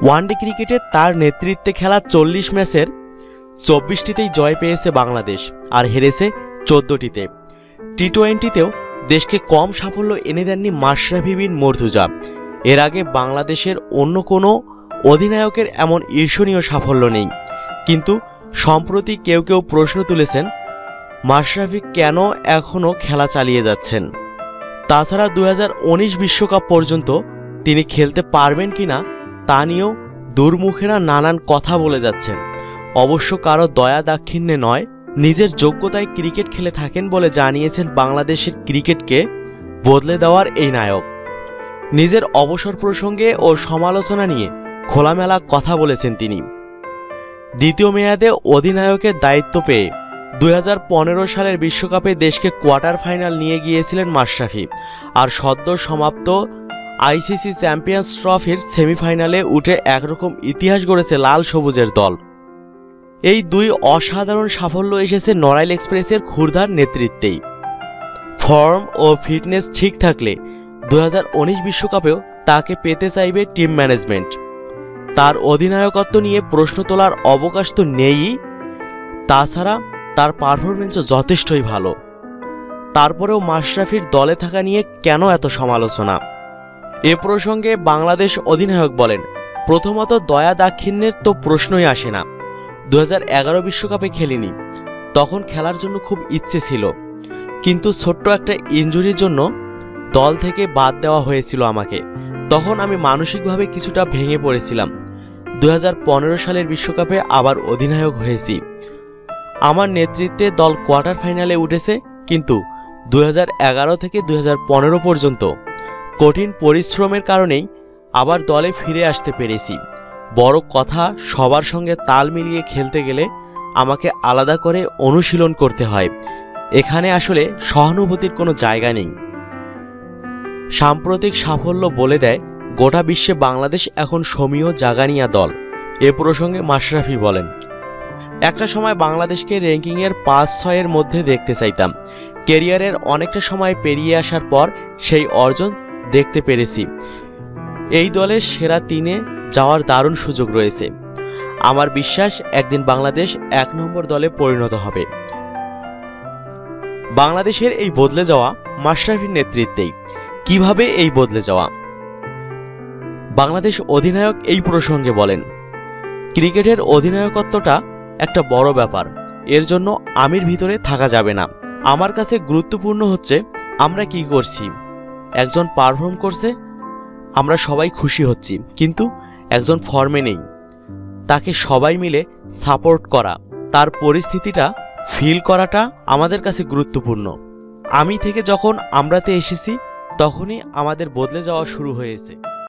One day ক্রিকেটে তার নেতৃত্বে খেলা চল্লিশ ম্যাচের চব্বিশটিতেই জয় পেয়েছে বাংলাদেশ আর হেরেছে চোদ্দটিতে। টি টোয়েন্টিতেও দেশকে কম সাফল্য এনে দেননি মাশরাফি বিন মর্তুজা। এর আগে বাংলাদেশের অন্য কোনো অধিনায়কের এমন ঈর্ষণীয় সাফল্য নেই। কিন্তু সম্প্রতি কেউ কেউ প্রশ্ন তুলেছেন, মাশরাফি কেন এখনও খেলা চালিয়ে যাচ্ছেন? তাছাড়া দু বিশ্বকাপ পর্যন্ত তিনি খেলতে পারবেন কিনা তা নিয়েও দুর্মুখেরা নানান কথা বলে যাচ্ছেন। অবশ্য কারও দয়া দাক্ষিণ্যে নয়, নিজের যোগ্যতায় ক্রিকেট খেলে থাকেন বলে জানিয়েছেন বাংলাদেশের ক্রিকেটকে বদলে দেওয়ার এই নায়ক। নিজের অবসর প্রসঙ্গে ও সমালোচনা নিয়ে খোলামেলা কথা বলেছেন তিনি। দ্বিতীয় মেয়াদে অধিনায়কের দায়িত্ব পেয়ে দুই হাজার পনেরো সালের বিশ্বকাপে দেশকে কোয়ার্টার ফাইনাল নিয়ে গিয়েছিলেন মাশরাফি, আর সদ্য সমাপ্ত আইসিসি চ্যাম্পিয়ন্স ট্রফির সেমিফাইনালে উঠে একরকম ইতিহাস গড়েছে লাল সবুজের দল। এই দুই অসাধারণ সাফল্য এসেছে নড়াইল এক্সপ্রেসের ক্ষুরধার নেতৃত্বেই। ফর্ম ও ফিটনেস ঠিক থাকলে দু বিশ্বকাপেও তাকে পেতে চাইবে টিম ম্যানেজমেন্ট। তার অধিনায়কত্ব নিয়ে প্রশ্ন তোলার অবকাশ তো নেই তাছাড়া তার পারফরমেন্সও যথেষ্টই ভালো। তারপরেও মাশরাফির দলে থাকা নিয়ে কেন এত সমালোচনা? এ প্রসঙ্গে বাংলাদেশ অধিনায়ক বলেন, প্রথমত দয়া দাক্ষিণ্যের তো প্রশ্নই আসে না। দু বিশ্বকাপে খেলিনি। তখন খেলার জন্য খুব ইচ্ছে ছিল। কিন্তু ছোট্ট একটা ইঞ্জুরির জন্য দল থেকে বাদ দেওয়া হয়েছিল আমাকে। তখন আমি মানসিকভাবে কিছুটা ভেঙে পড়েছিলাম। দু হাজার পনেরো সালের বিশ্বকাপে আবার অধিনায়ক হয়েছি। আমার নেতৃত্বে দল কোয়ার্টার ফাইনালে উঠেছে, কিন্তু দু হাজার এগারো থেকে দু হাজার পনেরো পর্যন্ত কঠিন পরিশ্রমের কারণেই আবার দলে ফিরে আসতে পেরেছি। বড় কথা, সবার সঙ্গে তাল মিলিয়ে খেলতে গেলে আমাকে আলাদা করে অনুশীলন করতে হয়। এখানে আসলে সহানুভূতির কোনো জায়গা নেই। সাম্প্রতিক সাফল্য বলে দেয়, গোটা বিশ্বে বাংলাদেশ এখন সমীয় জাগানিয়া দল। এ প্রসঙ্গে মাশরাফি বলেন, একটা সময় বাংলাদেশকে র্যাঙ্কিংয়ের পাঁচ ছয়ের মধ্যে দেখতে চাইতাম। কেরিয়ারের অনেকটা সময় পেরিয়ে আসার পর সেই অর্জন দেখতে পেরেছি। এই দলের সেরা তিনে যাওয়ার দারুণ সুযোগ রয়েছে। আমার বিশ্বাস, একদিন বাংলাদেশ এক নম্বর দলে পরিণত হবে। বাংলাদেশের এই বদলে যাওয়া মাশরাফির নেতৃত্বেই। কীভাবে এই বদলে যাওয়া? বাংলাদেশ অধিনায়ক এই প্রসঙ্গে বলেন, ক্রিকেটের অধিনায়কত্বটা একটা বড় ব্যাপার। এর জন্য আমির ভিতরে থাকা যাবে না। আমার কাছে গুরুত্বপূর্ণ হচ্ছে আমরা কি করছি। একজন পারফর্ম করছে, আমরা সবাই খুশি হচ্ছি, কিন্তু একজন ফর্মে নেই। তাকে সবাই মিলে সাপোর্ট করা, তার পরিস্থিতিটা ফিল করাটা আমাদের কাছে গুরুত্বপূর্ণ। আমি থেকে যখন আমরাতে এসেছি, তখনই আমাদের বদলে যাওয়া শুরু হয়েছে।